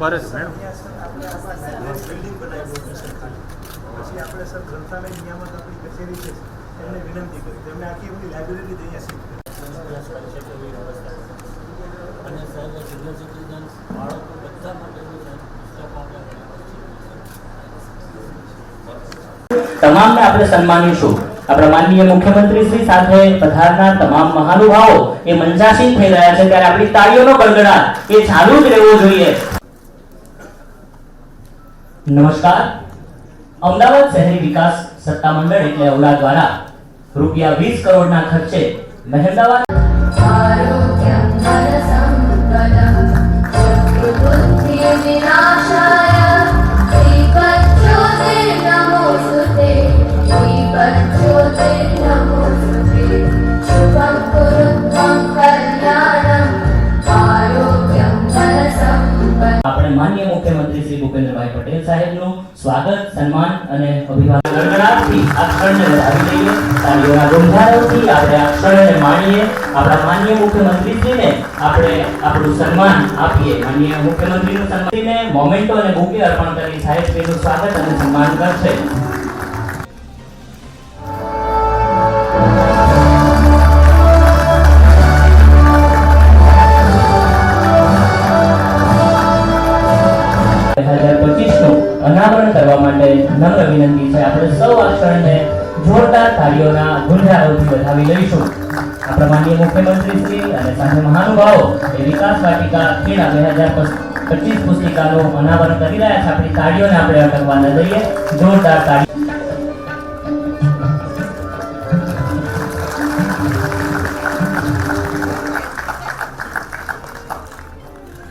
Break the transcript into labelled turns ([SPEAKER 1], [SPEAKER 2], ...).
[SPEAKER 1] ફરજ
[SPEAKER 2] મેડમ
[SPEAKER 3] પછી આપણે સર ગ્રંથાલય નિયામક આપણી કચેરી છે એમને વિનંતી કરી તેમણે આખી એમની લાઇબ્રેરી અહીંયા
[SPEAKER 4] શિફ્ટ
[SPEAKER 5] તમામને આપણે સન્માનીશું. આપણા માનનીય મુખ્યમંત્રી શ્રી સાથે પધારનાર તમામ મહાનુભાવો એ મંજાસીન થઈ રહ્યા છે. ત્યારે આપણી તાળીઓનો ગણગણાટ એ ચાલુ જ રહેવો જોઈએ. નમસ્કાર. અમદાવાદ શહેરી વિકાસ સત્તા મંડળ એટલે અવલા દ્વારા રૂપિયા 20 કરોડના ખર્ચે મહેમદાવાદ આપણે માન્ય મુખ્યમંત્રી શ્રી ભૂપેન્દ્રભાઈ પટેલ સાહેબનું સ્વાગત, સન્માન અને અભિવાદન ગણગણાટથી આ ક્ષણને વધાવી લઈએ. તાળીઓના ગુંજારવથી આપણે આ આપણે આપણું સન્માન આપીએ. માન્ય મુખ્યમંત્રીનું સન્માન મોમેન્ટો અને બુકે અર્પણ કરી સાહેબશ્રીનું સ્વાગત અને સન્માન કરશે. પચીસનું અનાવરણ કરવા માટે નમ્ર વિનંતી છે. આપણે સૌ આ જોરદાર તાળીઓના ગુંજારોથી વધાવી લઈશું. આપણા માનનીય મુખ્યમંત્રી અને સાથે મહાનુભાવો એ વિકાસ વાટિકા ખેડા બે હજાર પચીસ પુસ્તિકાનું અનાવરણ કરી રહ્યા છે. આપણી તાળીઓને આપણે અટકવા ન દઈએ. જોરદાર તાળી